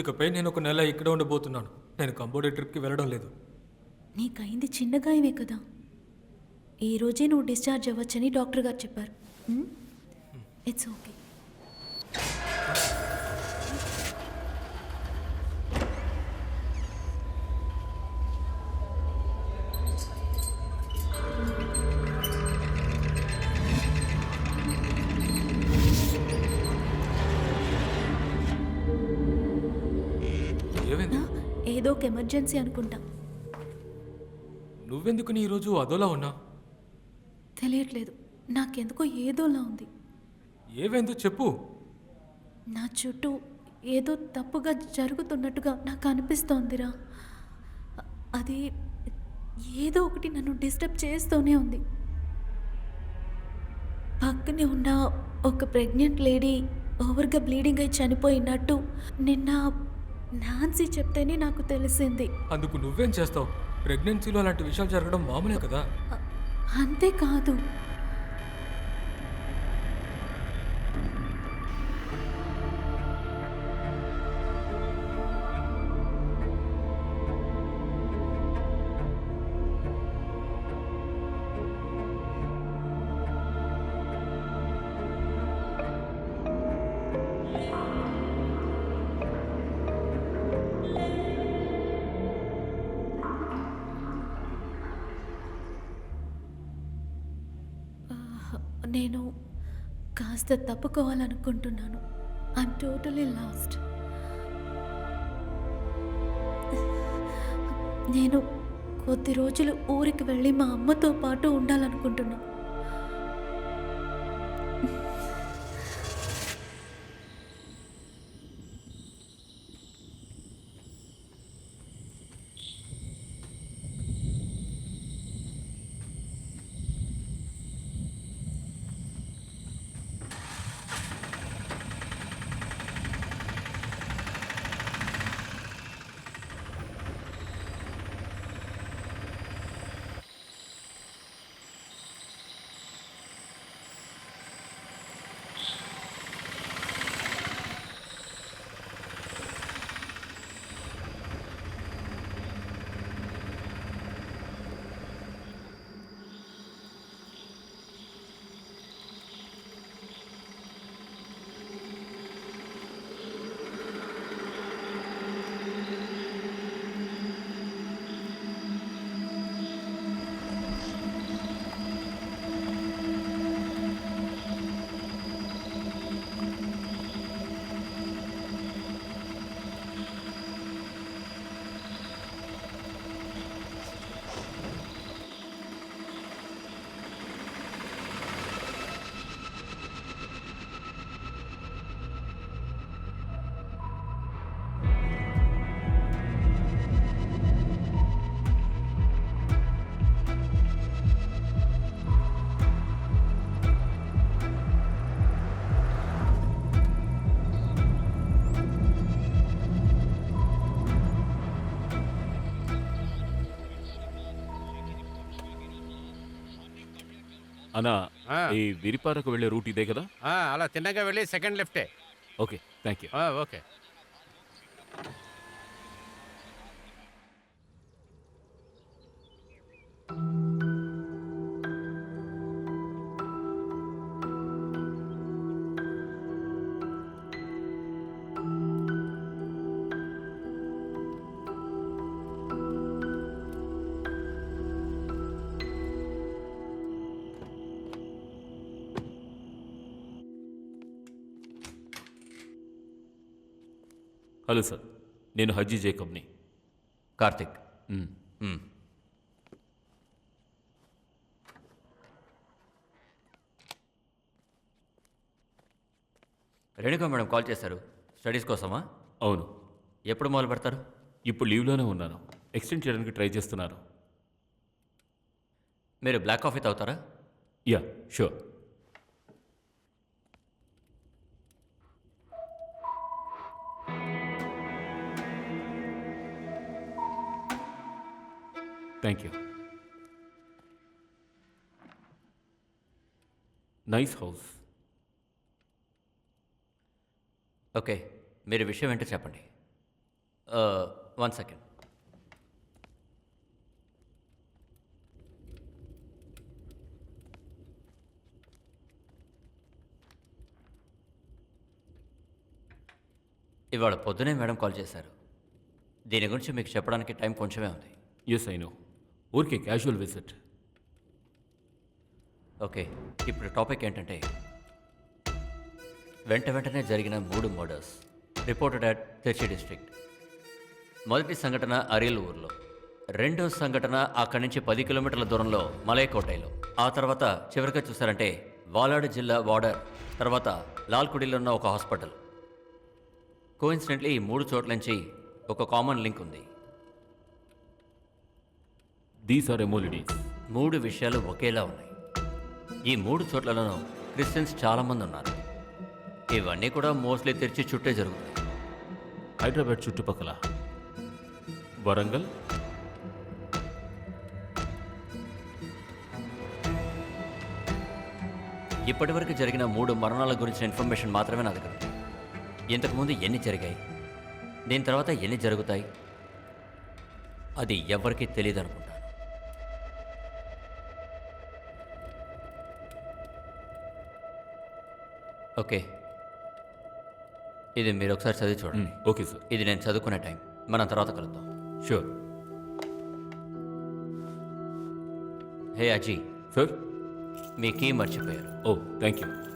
ఇకపై నేను ఒక నెల ఇక్కడ ఉండబోతున్నాను. నేను కంబోడియా ట్రిప్కి వెళ్ళడం లేదు. నీకైంది చిన్న గాయమే కదా. ఈ రోజే నువ్వు డిశ్చార్జ్ అవ్వచ్చని డాక్టర్ గారు చెప్పారు. ఇట్స్ ఓకే ఏదో ఒక ఎమర్జెన్సీ అనుకుంటా. నువ్వెందుకు నీ ఈరోజు అదోలా ఉన్నా? తెలియట్లేదు. నాకెందుకో ఏదోలా ఉంది. ఏమైందో చెప్పు. నా చుట్టూ ఏదో తప్పుగా జరుగుతున్నట్టుగా నాకు అనిపిస్తోందిరా. అది ఏదో ఒకటి నన్ను డిస్టర్బ్ చేస్తూనే ఉంది. పక్కనే ఉన్న ఒక ప్రెగ్నెంట్ లేడీ ఓవర్గా బ్లీడింగ్ అయి చనిపోయినట్టు నిన్న నాన్సీ చెప్తేనే నాకు తెలిసింది. అందుకు నువ్వేం చేస్తావు? ప్రెగ్నెన్సీలో అలాంటి విషయాలు జరగడం మామూలే కదా. అంతేకాదు నేను కాస్త తప్పుకోవాలనుకుంటున్నాను. ఐమ్ టోటలీ లాస్ట్ నేను కొద్ది రోజులు ఊరికి వెళ్ళి మా అమ్మతో పాటు ఉండాలనుకుంటున్నా. అన్నా ఆ. ఈ విరిపారకు వెళ్ళే రూట్ ఇదే కదా? ఆ, అలా తిన్నగా వెళ్ళి సెకండ్ లెఫ్టే. ఓకే థ్యాంక్ యూ ఆ, ఓకే. హలో సార్ నేను హజ్జీ జేకబ్ని. కార్తిక్. రేణుకా మేడం కాల్ చేశారు. స్టడీస్ కోసమా? అవును. ఎప్పుడు మొదలు పెడతారు? ఇప్పుడు లీవ్లోనే ఉన్నాను. ఎక్స్టెండ్ చేయడానికి ట్రై చేస్తున్నాను మీరు బ్లాక్ కాఫీ తాగుతారా? Yeah sure. Thank you nice house okay మీరు విషయం ఏంటో చెప్పండి. వన్ సెకండ్ ఇవాళ పొద్దునే మేడం కాల్ చేశారు. దీని గురించి మీకు చెప్పడానికి టైం కొంచెమే ఉంది. ఎస్ ఐ నో ఊరికే క్యాజువల్ విజిట్ ఓకే ఇప్పుడు టాపిక్ ఏంటంటే వెంట వెంటనే జరిగిన మూడు murders reported at Trichy district మొదటి సంఘటన అరియల్ ఊర్లో రెండో సంఘటన అక్కడి నుంచి పది కిలోమీటర్ల దూరంలో మలైకోటైలో ఆ తర్వాత చివరిగా చూసారంటే వాలాడు జిల్లా వార్డర్ తర్వాత లాల్కుడిలో ఉన్న ఒక హాస్పిటల్ కోఇన్సిడెంట్లీ ఈ మూడు చోట్ల నుంచి ఒక కామన్ లింక్ ఉంది. దీస్ ఆర్ ఎమోలిడీస్ మూడు విషయాలు ఒకేలా ఉన్నాయి. ఈ మూడు చోట్లలోనూ క్రిస్టియన్స్ చాలామంది ఉన్నారు. ఇవన్నీ కూడా మోస్ట్లీ తెరిచి చుట్టే జరుగుతాయి. హైదరాబాద్ చుట్టుపక్కల వరంగల్ ఇప్పటివరకు జరిగిన మూడు మరణాల గురించిన ఇన్ఫర్మేషన్ మాత్రమే నా దగ్గర ఇంతకుముందు ఎన్ని జరిగాయి? దీని తర్వాత ఎన్ని జరుగుతాయి? అది ఎవరికీ తెలియదు అనుకుంటాను ఓకే. ఇది మీరు ఒకసారి చదివి చూడండి. Okay sir. ఇది నేను చదువుకునే టైం. మనం తర్వాత కలుద్దాం. Sure hey Aji. సార్ మీ కీ మర్చిపోయారు. ఓ thank you